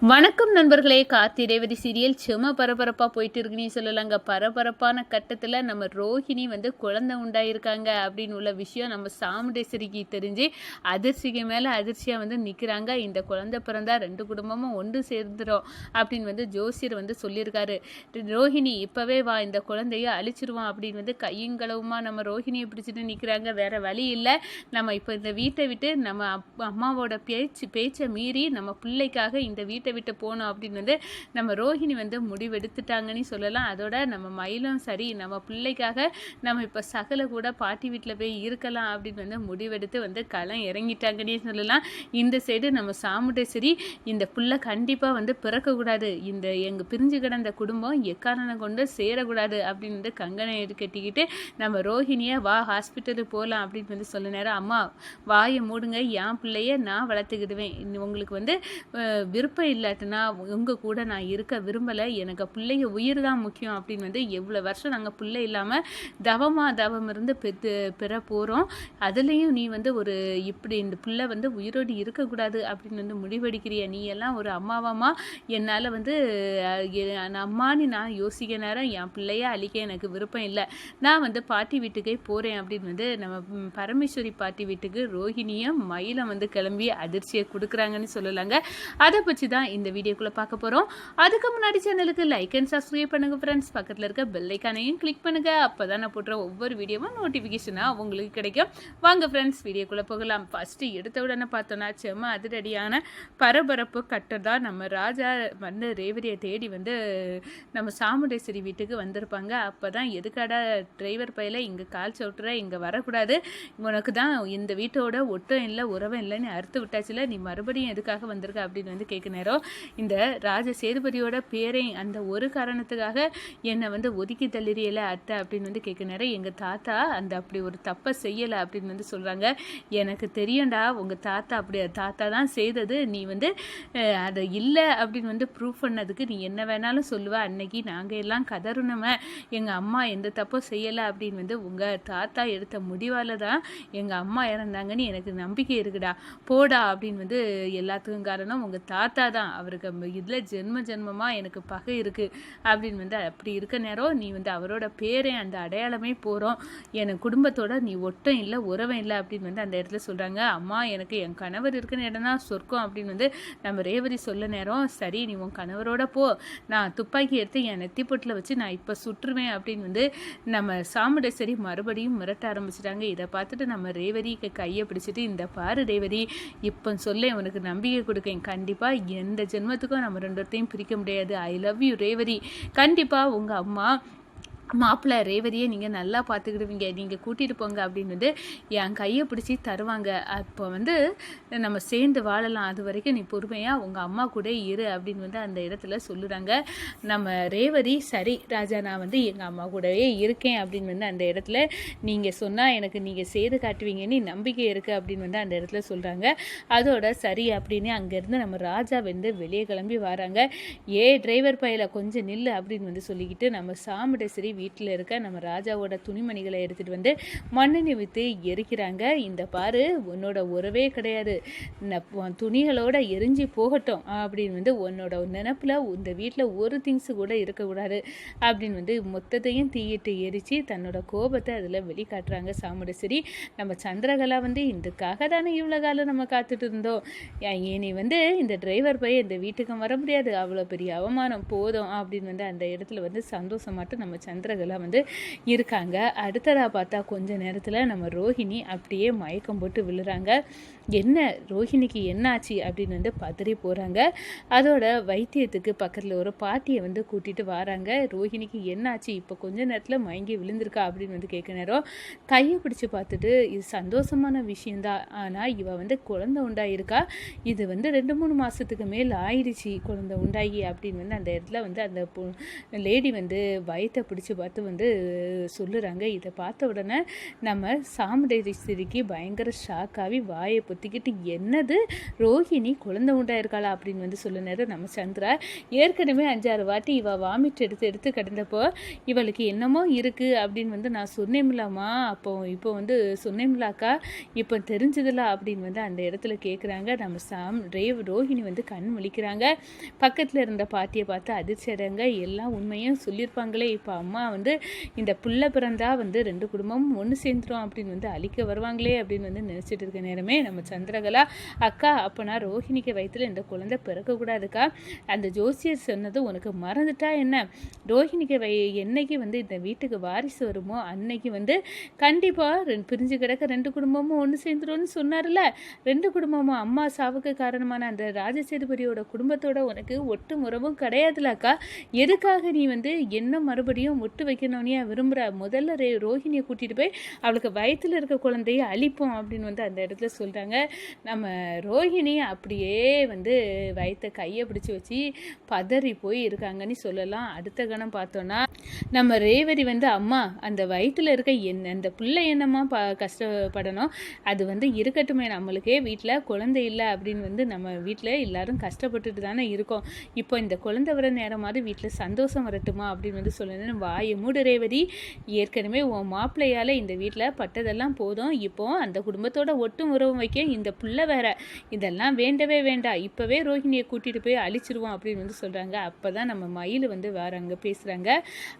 வணக்கம் நண்பர்களே கார்த்திரேவதி சீரியல் செம பரபரப்பாக போயிட்டு இருக்குன்னு சொல்லலாங்க பரபரப்பான கட்டத்தில் நம்ம ரோஹிணி வந்து குழந்தை உண்டாயிருக்காங்க அப்படின்னு உள்ள விஷயம் நம்ம சாமுண்டேஸ்வரிக்கு தெரிஞ்சு அதிர்ச்சிக்கு மேலே அதிர்ச்சியாக வந்து நிற்கிறாங்க இந்த குழந்தை பிறந்தா ரெண்டு குடும்பமும் ஒன்று சேர்ந்துடும் அப்படின்னு வந்து ஜோசியர் வந்து சொல்லியிருக்காரு. ரோஹிணி இப்போவே வா இந்த குழந்தைய அழிச்சிருவோம் அப்படின்னு வந்து கையங்களவுமா நம்ம ரோஹிணியை பிடிச்சிட்டு நிற்கிறாங்க வேற வழி இல்லை. நம்ம இப்போ இந்த வீட்டை விட்டு நம்ம அப்- அம்மாவோட பேச்சு பேச்சை மீறி நம்ம பிள்ளைக்காக இந்த வீட்டை விட்டு போகணும் அப்படின்னு வந்து நம்ம ரோஹிணி வந்து முடிவெடுத்துட்டாங்கன்னு சொல்லலாம். அதோட நம்ம மயிலும் சரி நம்ம பிள்ளைக்காக நம்ம இப்போ சகல கூட பாட்டி வீட்டில் போய் இருக்கலாம் அப்படின்னு வந்து முடிவெடுத்து வந்து களம் இறங்கிட்டாங்கன்னே சொல்லலாம். இந்த சைடு நம்ம சாமுண்டேஸ்வரி இந்த புள்ள கண்டிப்பாக வந்து பிறக்கக்கூடாது. இந்த எங்கள் பிரிஞ்சு கிடந்த குடும்பம் எக்காரணம் கொண்டு சேரக்கூடாது அப்படின்னு வந்து கங்கனை கட்டிக்கிட்டு நம்ம ரோஹிணியை வா ஹாஸ்பிட்டலுக்கு போகலாம் அப்படின்னு வந்து சொல்ல நேரம். அம்மா வாயை மூடுங்க. என் பிள்ளைய நான் வளர்த்துக்கிடுவேன். இன்னும் உங்களுக்கு வந்து விருப்பம் இல்லாட்டினா உங்கள் கூட நான் இருக்க விரும்பலை எனக்கு பிள்ளைங்க உயிர் தான் முக்கியம் அப்படின்னு வந்து எவ்வளோ வருஷம் நாங்கள் பிள்ளை இல்லாமல் தவமாக தவம் இருந்து பெற்று பெற போகிறோம் அதுலேயும் நீ வந்து ஒரு இப்படி இந்த பிள்ளை வந்து உயிரோடு இருக்கக்கூடாது அப்படின்னு வந்து முடிவெடுக்கிறிய? நீ எல்லாம் ஒரு அம்மாவாமா என்னால் வந்து அம்மானு நான் அம்மான்னு நான் யோசிக்க நேரம் என் பிள்ளைய அழிக்க எனக்கு விருப்பம் இல்லை. நான் வந்து பாட்டி வீட்டுக்கே போகிறேன் அப்படின்னு வந்து நம்ம பரமேஸ்வரி பாட்டி வீட்டுக்கு ரோஹிணியும் மயிலம் வந்து கிளம்பி அதிர்ச்சியை கொடுக்குறாங்கன்னு சொல்லலாங்க. அதை பற்றி தான் இந்த வீடியோக்குள்ளே பார்க்க போகிறோம் அதுக்கு முன்னாடி சேனலுக்கு லைக் அண்ட் சப்ஸ்கிரைப் பண்ணுங்கள் ஃப்ரெண்ட்ஸ் பக்கத்தில் இருக்க பெல்லைக்கானையும் கிளிக் பண்ணுங்கள் அப்போ தான் நான் போடுற ஒவ்வொரு வீடியோவும் நோட்டிஃபிகேஷனாக உங்களுக்கு கிடைக்கும். வாங்க ஃப்ரெண்ட்ஸ் வீடியோக்குள்ளே போகலாம். ஃபஸ்ட்டு எடுத்த உடனே பார்த்தோன்னா செம்ம அதிரடியான பரபரப்பு கட்டர் தான் நம்ம ராஜா வந்து ரேவதியை தேடி வந்து நம்ம சாமுண்டேஸ்வரி வீட்டுக்கு வந்திருப்பாங்க. அப்போ தான் எதுக்காடா டிரைவர் பையில இங்கே கால் சவுட்டுற இங்கே வரக்கூடாது. உனக்கு தான் இந்த வீட்டோட ஒட்டம் இல்லை உறவும் இல்லைன்னு அறுத்து விட்டாச்சுல நீ மறுபடியும் எதுக்காக வந்திருக்க? அப்படின்னு வந்து கேட்க நேரம். இந்த ராஜ சேதுபதியோட பேரை அந்த ஒரு காரணத்துக்காக என்னை வந்து ஒதுக்கி தள்ளிறியல அத்தை அப்படின்னு வந்து கேட்க நேரம் எங்கள் தாத்தா அந்த அப்படி ஒரு தப்பை செய்யலை அப்படின்னு வந்து சொல்கிறாங்க எனக்கு தெரியும்டா உங்கள் தாத்தா அப்படி தாத்தா தான் செய்தது. நீ வந்து அதை இல்லை அப்படின்னு வந்து ப்ரூவ் பண்ணதுக்கு நீ என்ன வேணாலும் சொல்லுவ. அன்னைக்கு நாங்கள் எல்லாம் கதறுனமே. எங்கள் அம்மா எந்த தப்பும் செய்யலை அப்படின்னு வந்து உங்கள் தாத்தா எடுத்த முடிவால் தான் எங்கள் அம்மா இறந்தாங்கன்னு எனக்கு நம்பிக்கை இருக்குடா. போடா அப்படின்னு வந்து எல்லாத்துக்கும் காரணம் உங்கள் தாத்தா தான். அவருக்கு இதில் ஜென்ம ஜென்மமாக எனக்கு பகை இருக்குது அப்படின்னு வந்து அப்படி இருக்க நேரம் நீ வந்து அவரோட பேரே அந்த அடையாளமே போகிறோம் என் குடும்பத்தோட நீ ஒட்டம் இல்லை உறவம் இல்லை அப்படின்னு வந்து அந்த இடத்துல சொல்கிறாங்க அம்மா எனக்கு என் கணவர் இருக்கிற இடம் தான் சொர்க்கம் அப்படின்னு வந்து நம்ம ரேவதி சொல்ல நேரம். சரி நீ உன் கணவரோட போ. நான் துப்பாக்கி எடுத்து என் நெத்தி பொட்டில் வச்சு நான் இப்போ சுற்றுவேன் அப்படின்னு வந்து நம்ம சாமுடேஸ்வரி மறுபடியும் மிரட்ட ஆரம்பிச்சிட்டாங்க. இதை பார்த்துட்டு நம்ம ரேவதிக்கு கையை பிடிச்சிட்டு இந்த பாரு ரேவதி இப்போ சொல்ல உனக்கு நம்பிக்கை கொடுக்கேன். கண்டிப்பாக எந்த ஜென்மத்துக்கும் நம்ம ரெண்டு பிரிக்க முடியாது. I love you Revathi. கண்டிப்பாக உங்கள் அம்மா மாப்பிள்ளை ரேவதியை நீங்கள் நல்லா பார்த்துக்கிடுவீங்க. நீங்கள் கூட்டிகிட்டு போங்க அப்படின்னு வந்து என் கையை பிடிச்சி தருவாங்க. அப்போ வந்து நம்ம சேர்ந்து வாழலாம். அது வரைக்கும் நீ பொறுமையாக உங்கள் அம்மா கூட இரு அப்படின்னு வந்து அந்த இடத்துல சொல்லுறாங்க. நம்ம ரேவதி சரி ராஜா நான் வந்து எங்கள் அம்மா கூடவே இருக்கேன் அப்படின்னு வந்து அந்த இடத்துல நீங்கள் சொன்னால் எனக்கு நீங்கள் செய்து காட்டுவீங்கன்னு நம்பிக்கை இருக்குது அப்படின்னு வந்து அந்த இடத்துல சொல்கிறாங்க அதோட சரி அப்படின்னு அங்கேருந்து நம்ம ராஜா வந்து வெளியே கிளம்பி வராங்க. ஏ டிரைவர் பையில கொஞ்சம் நில்லு அப்படின்னு வந்து சொல்லிக்கிட்டு நம்ம சாமுண்டேஸ்வரி வீட்டில் இருக்க நம்ம ராஜாவோட துணிமணிகளை எடுத்துகிட்டு வந்து மண்ணெண்ணி விற்று எரிக்கிறாங்க. இந்த பாரு உன்னோட உறவே கிடையாது. இந்த துணிகளோட எரிஞ்சு போகட்டும் அப்படின்னு வந்து உன்னோட நினப்பில் இந்த வீட்டில் ஒரு திங்ஸு கூட இருக்கக்கூடாது அப்படின்னு வந்து மொத்தத்தையும் தீயிட்டு எரித்து தன்னோட கோபத்தை அதில் வெளிக்காட்டுறாங்க சாமுண்டேஸ்வரி. நம்ம சந்திரகலா வந்து இதுக்காக தானே இவ்வளோ காலம் நம்ம காத்துட்டு இருந்தோம். இனி வந்து இந்த டிரைவர் போய் இந்த வீட்டுக்கு வர முடியாது. அவ்வளோ பெரிய அவமானம் போதும் அப்படின்னு வந்து அந்த இடத்துல வந்து சந்தோஷமாட்டு நம்ம சந்திரகலா வந்து இருக்காங்க. அடுத்ததாக பார்த்தா கொஞ்ச நேரத்தில் நம்ம ரோஹிணி அப்படியே மயக்கம் போட்டு விழுறாங்க. என்ன ரோஹிணிக்கு என்னாச்சு அப்படின்னு வந்து பதறி போகிறாங்க அதோட வைத்தியத்துக்கு பக்கத்தில் ஒரு பாட்டியை வந்து கூட்டிகிட்டு வராங்க. ரோஹிணிக்கு என்னாச்சு? இப்போ கொஞ்ச நேரத்தில் மயங்கி விழுந்திருக்கா அப்படின்னு வந்து கேட்க நேரம் கையை பிடிச்சி பார்த்துட்டு இது சந்தோஷமான விஷயந்தான் ஆனால் இவள் வந்து குழந்தை உண்டாயிருக்கா? இது வந்து ரெண்டு மூணு மாதத்துக்கு மேல் ஆயிடுச்சு குழந்தை உண்டாகி அப்படின்னு வந்து அந்த இடத்துல வந்து அந்த லேடி வந்து வயத்தை பிடிச்சி பார்த்து வந்து சொல்லுறாங்க. இதை பார்த்த உடனே நம்ம சாமுண்டேஸ்வரிக்கு பயங்கர ஷாக்காகி வாயை பொத்திக்கிட்டு என்னது? ரோஹிணி குழந்தை உண்டாயிருக்காளா அப்படின்னு வந்து சொல்லுனாரு நம்ம சந்திரா ஏற்கனவே அஞ்சாறு வாட்டி இவள் வாமிட் எடுத்து எடுத்து கிடந்தப்போ இவளுக்கு என்னமோ இருக்குது அப்படின்னு வந்து நான் சொன்னேமில்லாமா அப்போ இப்போ வந்து சொன்னேமில்லாக்கா இப்போ தெரிஞ்சதில்ல அப்படின்னு வந்து அந்த இடத்துல கேட்குறாங்க நம்ம சாம் ரேவ் ரோஹிணி வந்து கண் முழிக்கிறாங்க. பக்கத்தில் இருந்த பாட்டியை பார்த்து அதிர்ச்சி அடைங்க எல்லாம் உண்மையும் சொல்லியிருப்பாங்களே. இப்போ அம்மா வந்து இந்த புள்ள பிறந்தா வந்து ரெண்டு குடும்பமும் ஒன்று சேர்ந்துரும் அப்படின்னு வந்து அழிக்க வருவாங்களே அப்படின்னு வந்து நினச்சிட்டு இருக்க நேரமே நம்ம சந்திரகலா. அக்கா அப்போனா ரோஹிணிக்கு வயிற்றுல இந்த குழந்தை பிறக்கக்கூடாதுக்கா? அந்த ஜோசியர் சொன்னது உனக்கு மறந்துட்டா என்ன? ரோஹிணிக்கு வை என்னைக்கு வந்து இந்த வீட்டுக்கு வாரிசு வருமோ அன்னைக்கு வந்து கண்டிப்பாக ரெண்டு பிரிஞ்சு கிடக்க ரெண்டு குடும்பமும் ஒன்று சேர்ந்துரும்னு சொன்னார்ல ரெண்டு குடும்பமும் அம்மா சாவுக்கு காரணமான அந்த ராஜசேதுபதியோட குடும்பத்தோட உனக்கு ஒட்டு முறவும் கிடையாதுலக்கா? எதுக்காக நீ வந்து என்ன மறுபடியும் ஒட்டு வைக்கணும்னே விரும்புகிற முதல்ல ரே ரோஹிணியை கூட்டிகிட்டு போய் அவளுக்கு வயத்தில் இருக்க குழந்தைய அழிப்போம் அப்படின்னு வந்து அந்த இடத்துல சொல்கிறாங்க நம்ம ரோஹிணி அப்படியே வந்து வயத்தை கையை பிடிச்சி வச்சு பதறி போய் இருக்காங்கன்னு சொல்லலாம். அடுத்த கணம் பார்த்தோன்னா நம்ம ரேவதி வந்து அம்மா அந்த வயிற்றில் இருக்க என்ன அந்த பிள்ளை என்னம்மா ப கஷ்டப்படணும்? அது வந்து இருக்கட்டுமே நம்மளுக்கே வீட்டில் குழந்தை இல்லை அப்படின்னு வந்து நம்ம வீட்டில் எல்லாரும் கஷ்டப்பட்டுட்டு தானே இருக்கோம். இப்போ இந்த குழந்தை வர நேரமாவது வீட்டில் சந்தோஷம் வரட்டுமா அப்படின்னு வந்து சொல்லணும் வாய் மூடு ரேவதி ஏற்கனவே உன் மாப்பிள்ளையால் இந்த வீட்டில் பட்டதெல்லாம் போதும். இப்போ அந்த குடும்பத்தோட ஒட்டும் உறவும் வைக்க இந்த புள்ள வேற. இதெல்லாம் வேண்டவே வேண்டாம் இப்போவே ரோஹிணியை கூட்டிகிட்டு போய் அழிச்சிருவோம் அப்படின்னு வந்து சொல்கிறாங்க அப்போ தான் நம்ம மயில் வந்து வராங்க பேசுகிறாங்க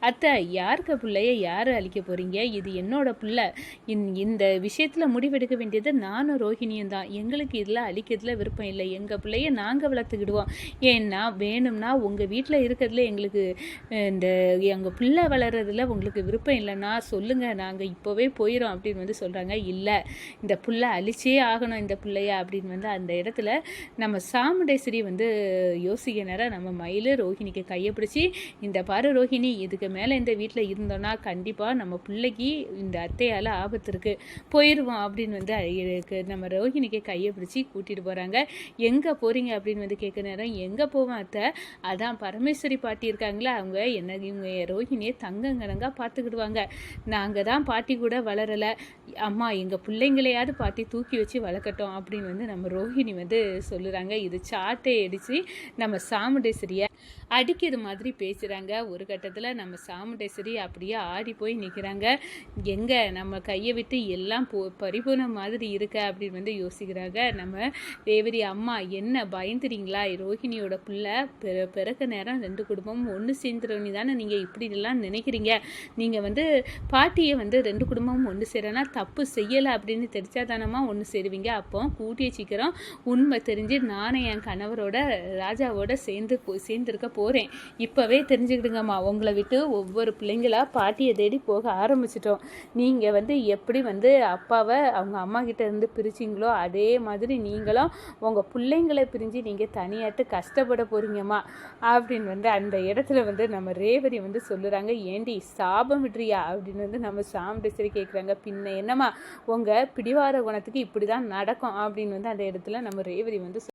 அத்தை யாருக்கு பிள்ளைய யார் அழிக்க போகிறீங்க இது என்னோட பிள்ளை. இந்த விஷயத்தில் முடிவெடுக்க வேண்டியது நானும் ரோஹிணியும் தான். எங்களுக்கு இதில் அழிக்கிறதுல விருப்பம் இல்லை. எங்கள் பிள்ளைய நாங்கள் வளர்த்துக்கிடுவோம். ஏன்னா வேணும்னா உங்கள் வீட்டில் இருக்கிறதுல எங்களுக்கு இந்த எங்கள் பிள்ளை வளர்கிறதுல உங்களுக்கு விருப்பம் இல்லைன்னா சொல்லுங்கள் நாங்கள் இப்போவே போயிடும் அப்படின்னு வந்து சொல்கிறாங்க இல்லை இந்த புள்ள அழிச்சே ஆகணும் இந்த பிள்ளைய அப்படின்னு வந்து அந்த இடத்துல நம்ம சாமுண்டேஸ்வரி வந்து யோசிக்க நேரம் நம்ம மயில் ரோஹிணிக்கு கையை பிடிச்சி இந்த பாரு ரோஹிணி இதுக்கு மேலே இந்த வீட்டில் இருந்தோன்னா கண்டிப்பாக நம்ம பிள்ளைக்கு இந்த அத்தையால் ஆபத்து இருக்குது போயிடுவோம் அப்படின்னு வந்து நம்ம ரோஹிணிக்கு கையை பிடிச்சி கூட்டிகிட்டு போகிறாங்க எங்கே போகிறீங்க அப்படின்னு வந்து கேட்க நேரம் எங்கே போவேன் அத்தை? அதான் பரமேஸ்வரி பாட்டி இருக்காங்களா அவங்க என்ன இவங்க ரோஹிணியை தங்கங்கனங்க பார்த்துக்கிடுவாங்க நாங்கள் தான் பாட்டி கூட வளரலை. அம்மா எங்கள் பிள்ளைங்களையாவது பாட்டி தூக்கி வச்சு வளர்க்கட்டும் அப்படின்னு வந்து நம்ம ரோஹிணி வந்து சொல்லுறாங்க. இது சாட்டை அடித்து நம்ம சாமுண்டேஸ்வரியை அடிக்கிற மாதிரி பேசுகிறாங்க ஒரு கட்டத்தில் நம்ம சாமுண்டேஸ்வரி அப்படியே ஆடி போய் நிற்கிறாங்க எங்கே நம்ம கையை விட்டு எல்லாம் போ பரிபூர்ண மாதிரி இருக்க அப்படின்னு வந்து யோசிக்கிறாங்க. நம்ம தேவரி அம்மா என்ன பயந்துறீங்களா? ரோஹிணியோட பிள்ளை பிற பிறக்க நேரம் ரெண்டு குடும்பமும் ஒன்று சேர்ந்துருவனி தானே நீங்கள் இப்படிலாம் நினைக்கிறீங்க? நீங்கள் வந்து பாட்டியை வந்து ரெண்டு குடும்பமும் ஒன்று சேரனா தப்பு செய்யலை அப்படின்னு தெரிஞ்சா தானமா ஒன்று சேருவீங்க? அப்போ கூட்டிய சீக்கிரம் உண்மை தெரிஞ்சு நானே என் கணவரோட ராஜாவோட சேர்ந்து சேர்ந்துருக்க போகிறேன் இப்போவே தெரிஞ்சுக்கிடுங்கம்மா. உங்களை விட்டு ஒவ்வொரு பிள்ளைங்களா பாட்டியை தேடி போக ஆரம்பிச்சிட்டோம். நீங்கள் வந்து எப்படி வந்து அப்பாவை அவங்க அம்மா கிட்ட இருந்து பிரிச்சிங்களோ அதே மாதிரி நீங்களும் உங்கள் பிள்ளைங்களை பிரிஞ்சு நீங்கள் தனியாட்டு கஷ்டப்பட போகிறீங்கம்மா அப்படின்னு வந்து அந்த இடத்துல வந்து நம்ம ரேவதி வந்து சொல்லுறாங்க. ஏண்டி சாபம் விடுறியா? அப்படின்னு வந்து நம்ம சாம்பிசரி கேட்குறாங்க பின்ன என்னம்மா உங்கள் பிடிவார குணத்துக்கு இப்படி தான் நடக்கும். அப்படின்னு வந்து அந்த இடத்துல நம்ம ரேவதி வந்து